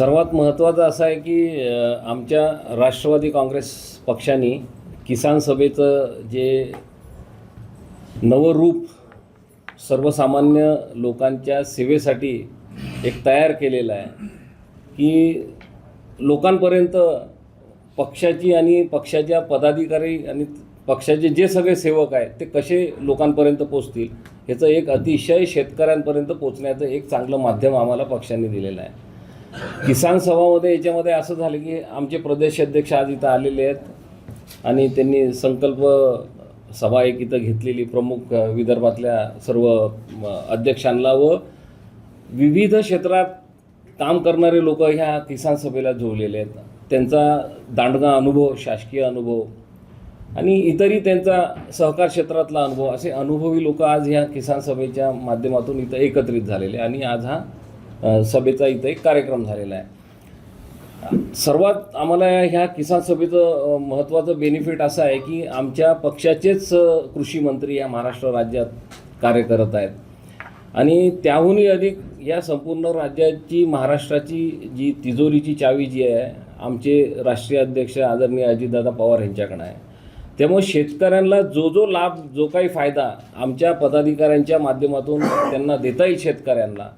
सर्वात महत्त्वाचं असं आहे की आमच्या राष्ट्रवादी काँग्रेस पक्षाने किसान सभेचं जे नवं रूप सर्वसामान्य लोकांच्या सेवेसाठी एक तयार केलेलं आहे की लोकांपर्यंत पक्षाची आणि पक्षाच्या पदाधिकारी आणि पक्षाचे जे सगळे सेवक आहेत ते कसे लोकांपर्यंत पोचतील ह्याचं एक अतिशय शेतकऱ्यांपर्यंत पोचण्याचं एक चांगलं माध्यम आम्हाला पक्षाने दिलेलं आहे. किसान सभामध्ये याच्यामध्ये असं झालं की आमचे प्रदेश अध्यक्ष आज इथं आलेले आहेत आणि त्यांनी संकल्प सभा एक इथं घेतलेली प्रमुख विदर्भातल्या सर्व अध्यक्षांना व विविध क्षेत्रात काम करणारे लोक ह्या किसान सभेला जोडलेले आहेत. त्यांचा दांडगा अनुभव शासकीय अनुभव आणि इतरही त्यांचा सहकार क्षेत्रातला अनुभव असे अनुभवी लोक आज ह्या किसान सभेच्या माध्यमातून इथं एकत्रित झालेले आणि आज हा सभेचा इथं एक कार्यक्रम झालेला आहे. सर्वात आम्हाला ह्या किसान सभेचं महत्त्वाचं बेनिफिट असं आहे की आमच्या पक्षाचेच कृषी मंत्री या महाराष्ट्र राज्यात कार्य करत आहेत. आणि त्याहूनही अधिक या संपूर्ण राज्याची महाराष्ट्राची जी तिजोरीची चावी जी आहे आमचे राष्ट्रीय अध्यक्ष आदरणीय अजितदादा पवार यांच्याकडे आहे. त्यामुळे शेतकऱ्यांना जो जो लाभ जो काही फायदा आमच्या पदाधिकाऱ्यांच्या माध्यमातून त्यांना देता येईल शेतकऱ्यांना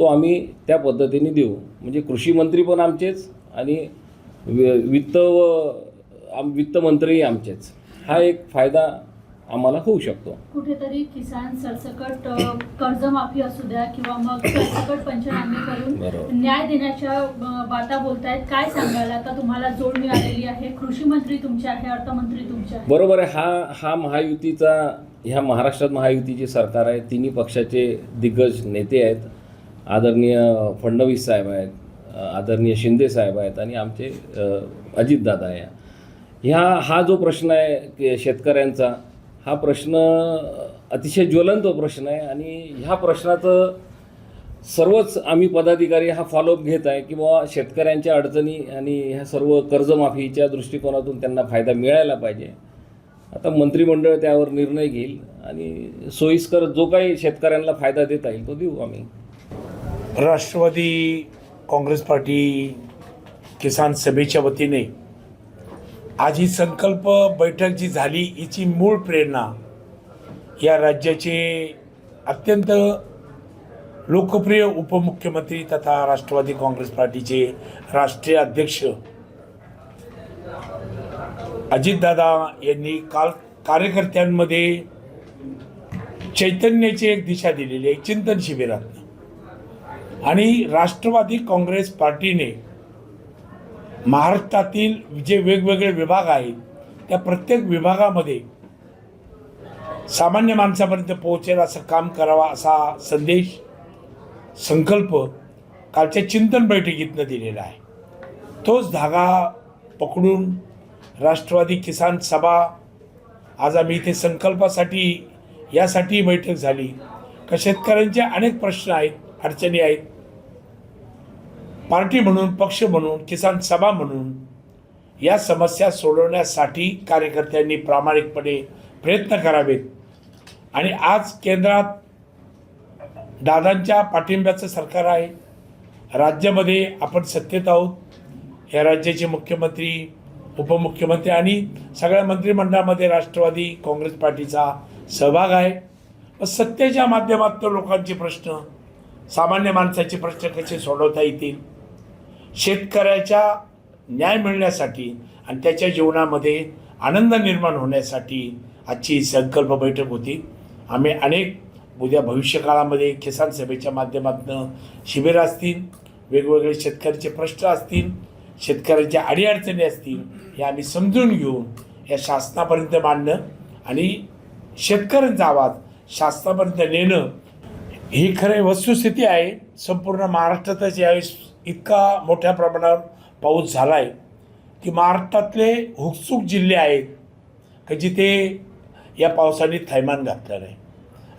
तो आम्ही त्या पद्धतीने देऊ. म्हणजे कृषी मंत्री पण आमचेच आणि वित्त व आम वित्तमंत्रीही आमचेच. हा एक फायदा आम्हाला होऊ शकतो. कुठेतरी किसान सरसकट कर्जमाफी असू द्या किंवा मग सरसकट पंचनामे करून. न्याय देण्याच्या बाता बोलतायत. काय सांगाल? आता तुम्हाला जोड मिळालेली आहे. कृषी मंत्री तुमचे आहे अर्थमंत्री तुमचे आहे. बरोबर आहे. हा हा महायुतीचा ह्या महाराष्ट्रात महायुतीची सरकार आहे. तिन्ही पक्षाचे दिग्गज नेते आहेत. आदरणीय फडणवीस साहेब आहेत आदरणीय शिंदे साहेब आहेत आणि आमचे अजितदादा आहे ह्या हा जो प्रश्न आहे शेतकऱ्यांचा हा प्रश्न अतिशय ज्वलंत प्रश्न आहे आणि ह्या प्रश्नाचं सर्वच आम्ही पदाधिकारी हा फॉलोअप घेत आहे की बाबा शेतकऱ्यांच्या अडचणी आणि ह्या सर्व कर्जमाफीच्या दृष्टिकोनातून त्यांना फायदा मिळायला पाहिजे. आता मंत्रिमंडळ त्यावर निर्णय घेईल आणि सोयीस्कर जो काही शेतकऱ्यांना फायदा देता येईल तो देऊ आम्ही. राष्ट्रवादी काँग्रेस पार्टी किसान सभेच्या वतीने आज ही संकल्प बैठक जी झाली हिची मूळ प्रेरणा या राज्याचे अत्यंत लोकप्रिय उपमुख्यमंत्री तथा राष्ट्रवादी काँग्रेस पार्टीचे राष्ट्रीय अध्यक्ष अजितदादा यांनी काल कार्यकर्त्यांमध्ये चैतन्याची एक दिशा दिलेली आहे चिंतन शिबिरात. आणि राष्ट्रवादी काँग्रेस पार्टीने महाराष्ट्रातील जे वेगवेगळे विभाग आहेत त्या प्रत्येक विभागामध्ये सामान्य माणसापर्यंत पोहोचेल असं काम करावा असा संदेश संकल्प कालच्या चिंतन बैठकीतनं दिलेला आहे. तोच धागा पकडून राष्ट्रवादी किसान सभा आज आम्ही इथे संकल्पासाठी यासाठी बैठक झाली. का शेतकऱ्यांचे अनेक प्रश्न आहेत अडचणी आहेत. पार्टी म्हणून पक्ष म्हणून किसान सभा म्हणून या समस्या सोडवण्यासाठी कार्यकर्त्यांनी प्रामाणिकपणे प्रयत्न करावेत. आणि आज केंद्रात दादांच्या पाठिंब्याचं सरकार आहे. राज्यामध्ये आपण सत्तेत आहोत. या राज्याचे मुख्यमंत्री उपमुख्यमंत्री आणि सगळ्या मंत्रिमंडळामध्ये राष्ट्रवादी काँग्रेस पार्टीचा सहभाग आहे. व सत्तेच्या माध्यमातून लोकांचे प्रश्न सामान्य माणसाचे प्रश्न कसे सोडवता येतील? शेतकऱ्याच्या न्याय मिळण्यासाठी आणि त्याच्या जीवनामध्ये आनंद निर्माण होण्यासाठी आजची संकल्प बैठक होती. आम्ही अनेक उद्या भविष्यकाळामध्ये किसान सभेच्या माध्यमातून शिबिर असतील वेगवेगळे शेतकऱ्याचे प्रश्न असतील शेतकऱ्यांच्या अडीअडचणी असतील हे आम्ही समजून घेऊन या शासनापर्यंत मांडणं आणि शेतकऱ्यांचा आवाज शासनापर्यंत नेणं ही खरं वस्तुस्थिती आहे. संपूर्ण महाराष्ट्रातच यावेळेस इतका मोठ्या प्रमाणावर पाऊस झाला आहे की महाराष्ट्रातले हुकसूक जिल्हे आहेत की जिथे या पावसाने थैमान घातलं नाही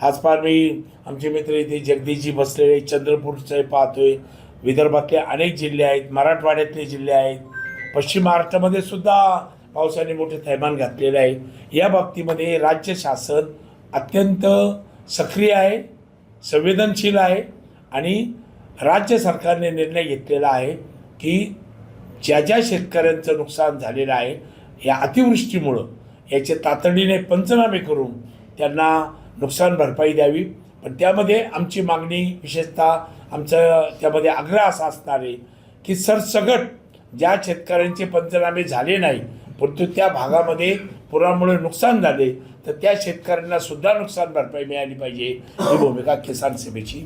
आज पार मी आमचे मित्र इथे जगदीशजी बसलेले चंद्रपूरचे पाहतोय. विदर्भातले अनेक जिल्हे आहेत. मराठवाड्यातले जिल्हे आहेत. पश्चिम महाराष्ट्रामध्ये सुद्धा पावसाने मोठे थैमान घातलेले आहे. या बाबतीमध्ये राज्य शासन अत्यंत सक्रिय आहे. संवेदनशील आहे आणि राज्य सरकारने निर्णय घेतलेला आहे की ज्या ज्या शेतकऱ्यांचं नुकसान झालेलं आहे या अतिवृष्टीमुळं याचे तातडीने पंचनामे करून त्यांना नुकसान भरपाई द्यावी. पण त्यामध्ये आमची मागणी विशेषतः आमचं त्यामध्ये आग्रह असा असणार आहे की सरसगट ज्या शेतकऱ्यांचे पंचनामे झाले नाही परंतु त्या भागामध्ये पुरामुळे नुकसान झाले तर त्या शेतकऱ्यांना सुद्धा नुकसान भरपाई मिळाली पाहिजे. ही भूमिका किसान सभेची